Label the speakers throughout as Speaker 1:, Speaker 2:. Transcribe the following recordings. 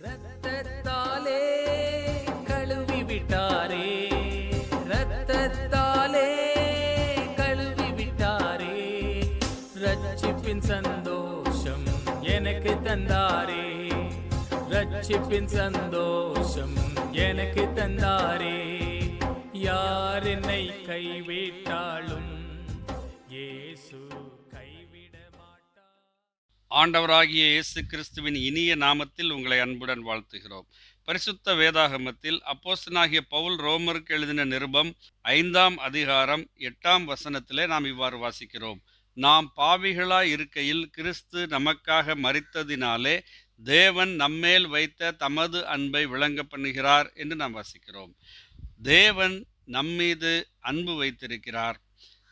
Speaker 1: ரத்தத்தாலே கழுவி விட்டாரே ரத்தத்தாலே கழுவி விட்டாரே ரட்சிப்பின் சந்தோஷம் எனக்கு தந்தாரே ரட்சிப்பின் சந்தோஷம் எனக்கு தந்தாரே. யார் என்னை கைவிட்டாலும்
Speaker 2: ஆண்டவராகிய இயேசு கிறிஸ்துவின் இனிய நாமத்தில் உங்களை அன்புடன் வாழ்த்துகிறோம். பரிசுத்த வேதாகமத்தில் அப்போஸ்தனாகிய பவுல் ரோமருக்கு எழுதின நிருபம் ஐந்தாம் அதிகாரம் எட்டாம் வசனத்திலே நாம் இவ்வாறு வாசிக்கிறோம். நாம் பாவிகளாய் இருக்கையில் கிறிஸ்து நமக்காக மறித்ததினாலே தேவன் நம்மேல் வைத்த தமது அன்பை விளங்க பண்ணுகிறார் என்று நாம் வாசிக்கிறோம். தேவன் நம்மீது அன்பு வைத்திருக்கிறார்.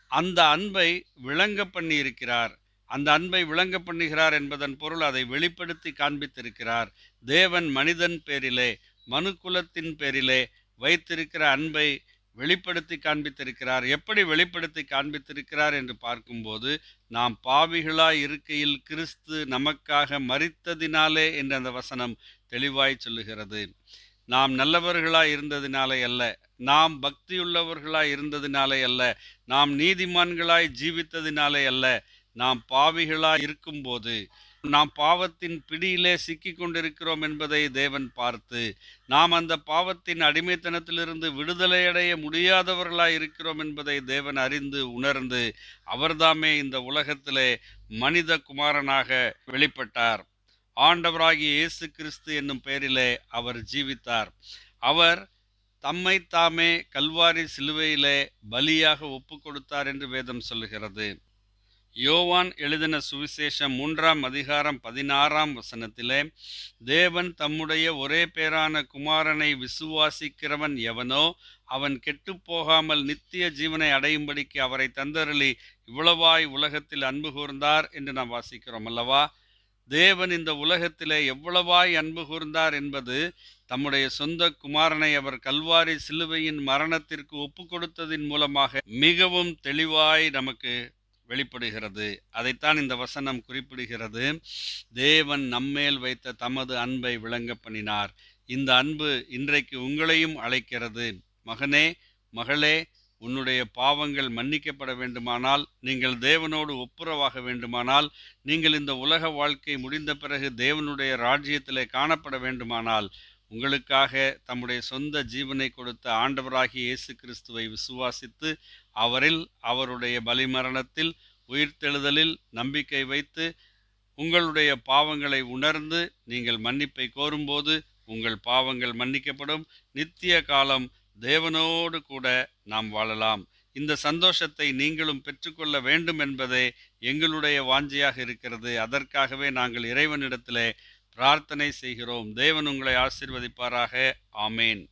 Speaker 2: அந்த அன்பை விளங்க பண்ணியிருக்கிறார். அந்த அன்பை விளங்க பண்ணுகிறார் என்பதன் பொருள் அதை வெளிப்படுத்தி காண்பித்திருக்கிறார். தேவன் மனிதன் பேரிலே மனுக்குலத்தின் பேரிலே வைத்திருக்கிற அன்பை வெளிப்படுத்தி காண்பித்திருக்கிறார். எப்படி வெளிப்படுத்தி காண்பித்திருக்கிறார் என்று பார்க்கும்போது நாம் பாவிகளாய் இருக்கையில் கிறிஸ்து நமக்காக மறித்ததினாலே என்ற அந்த வசனம் தெளிவாய் சொல்லுகிறது. நாம் நல்லவர்களாய் இருந்ததினாலே அல்ல நாம் பக்தியுள்ளவர்களாய் இருந்ததினாலே அல்ல நாம் நீதிமான்களாய் ஜீவித்ததினாலே அல்ல நாம் பாவிகளாய் இருக்கும்போது நாம் பாவத்தின் பிடியிலே சிக்கி கொண்டிருக்கிறோம் என்பதை தேவன் பார்த்து நாம் அந்த பாவத்தின் அடிமைத்தனத்திலிருந்து விடுதலையடைய முடியாதவர்களாய் இருக்கிறோம் என்பதை தேவன் அறிந்து உணர்ந்து அவர்தாமே இந்த உலகத்திலே மனித குமாரனாக வெளிப்பட்டார். ஆண்டவராகிய இயேசு கிறிஸ்து என்னும் பெயரிலே அவர் ஜீவித்தார். அவர் தம்மை தாமே கல்வாரி சிலுவையிலே பலியாக ஒப்பு கொடுத்தார் என்று வேதம் சொல்லுகிறது. யோவான் எழுதின சுவிசேஷம் மூன்றாம் அதிகாரம் பதினாறாம் வசனத்திலே தேவன் தம்முடைய ஒரே பேரான குமாரனை விசுவாசிக்கிறவன் எவனோ அவன் கெட்டுப்போகாமல் நித்திய ஜீவனை அடையும்படிக்கு அவரை தந்தருளி இவ்வளவாய் உலகத்தில் அன்பு கூர்ந்தார் என்று நாம் வாசிக்கிறோம் அல்லவா? தேவன் இந்த உலகத்திலே எவ்வளவாய் அன்பு கூர்ந்தார் என்பது தம்முடைய சொந்த குமாரனை அவர் கல்வாரி சிலுவையின் மரணத்திற்கு ஒப்பு கொடுத்ததின் மூலமாக மிகவும் தெளிவாய் நமக்கு வெளிப்படுகிறது. அதைத்தான் இந்த வசனம் குறிப்பிடுகிறது. தேவன் நம்மேல் வைத்த தமது அன்பை விளங்க பண்ணினார். இந்த அன்பு இன்றைக்கு உங்களையும் அழைக்கிறது. மகனே மகளே உன்னுடைய பாவங்கள் மன்னிக்கப்பட வேண்டுமானால் நீங்கள் தேவனோடு ஒப்புரவாக வேண்டுமானால் நீங்கள் இந்த உலக வாழ்க்கை முடிந்த பிறகு தேவனுடைய ராஜ்யத்திலே காணப்பட வேண்டுமானால் உங்களுக்காக தம்முடைய சொந்த ஜீவனை கொடுத்த ஆண்டவராகிய இயேசு கிறிஸ்துவை விசுவாசித்து அவரில் அவருடைய பலிமரணத்தில் உயிர்த்தெழுதலில் நம்பிக்கை வைத்து உங்களுடைய பாவங்களை உணர்ந்து நீங்கள் மன்னிப்பை கோரும்போது உங்கள் பாவங்கள் மன்னிக்கப்படும். நித்திய காலம் தேவனோடு கூட நாம் வாழலாம். இந்த சந்தோஷத்தை நீங்களும் பெற்றுக்கொள்ள வேண்டும் என்பதே எங்களுடைய வாஞ்சியாக இருக்கிறது. அதற்காகவே நாங்கள் இறைவனிடத்திலே பிரார்த்தனை செய்கிறோம். தேவன் உங்களை ஆசிர்வதிப்பாராக. ஆமேன்.